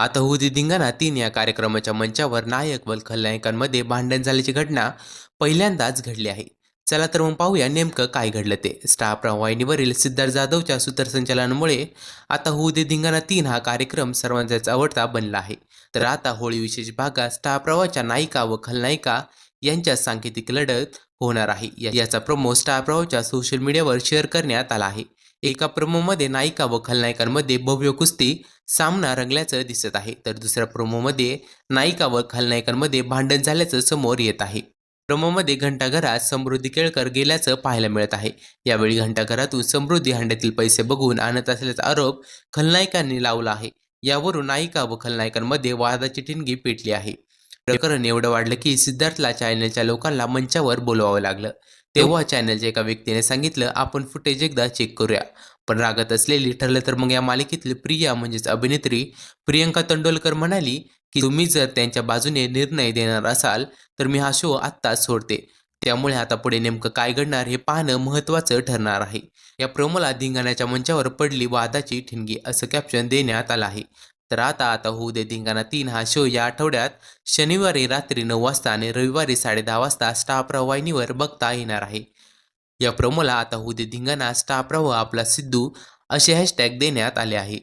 आता हुदी धिंगाणा तीन या कार्यक्रमाच्या मंचावर नायक व खलनायकांमध्ये भांडण झाल्याची घटना पहिल्यांदाच घडली आहे. चला तर मग पाहूया नेमकं काय घडलं ते. स्टार प्रवाहिनीवरील वाहिनीवरील सिद्धार्थ जाधवच्या सूत्रसंचालनामुळे आता हुदी धिंगाणा तीन हा कार्यक्रम सर्वांचाच आवडता बनला आहे. तर आता होळी विशेष भागात स्टार प्रवाहाच्या नायिका व खलनायिका यांच्यात सांकेतिक लढत होणार आहे. या- याचा प्रोमो स्टार प्रवाहच्या सोशल मीडियावर शेअर करण्यात आला आहे. एका प्रोमोमध्ये नायिका व खलनायकांमध्ये भव्य कुस्ती सामना रंगल्याचं दिसत आहे. तर दुसऱ्या प्रोमोमध्ये नायिका व खलनायकांमध्ये भांडण झाल्याचं समोर येत आहे. प्रोमोमध्ये घंटाघरात समृद्धी केळकर गेल्याचं पाहायला मिळत आहे. यावेळी घंटाघरातून समृद्धी हांड्यातील पैसे बघून आणत असल्याचा आरोप खलनायकांनी लावला आहे. यावरून नायिका व खलनायकांमध्ये वादाची ठिणगी पेटली आहे. प्रकरण एवढं वाढलं की सिद्धार्थला चॅनलच्या लोकांना मंचावर बोलवावं लागलं. तेव्हा चॅनलच्या एका व्यक्तीने सांगितलं आपण फुटेज एकदा चेक करूया. पण रागत असलेली ठरलं तर मग या मालिकेतली प्रिया म्हणजेच अभिनेत्री प्रियंका तंडोलकर म्हणाली की तुम्ही जर त्यांच्या बाजूने निर्णय देणार असाल तर मी हा शो आत्ताच सोडते. त्यामुळे आता पुढे नेमकं काय घडणार हे पाहणं महत्त्वाचं ठरणार आहे. या प्रोमोला धिंगाण्याच्या मंचावर पडली वादाची ठिणगी असं कॅप्शन देण्यात आलं आहे. तर आता आता होऊ दे धिंगाणा तीन हा शो या आठवड्यात. शनिवारी रात्री नऊ वाजता आणि रविवारी साडेदहा वाजता स्टार प्रवाहिनीवर बघता येणार आहे. या प्रोमोला आता होऊ दे धिंगाणा स्टार प्रवाह आपला सिद्धू असे हॅशटॅग देण्यात आले आहे.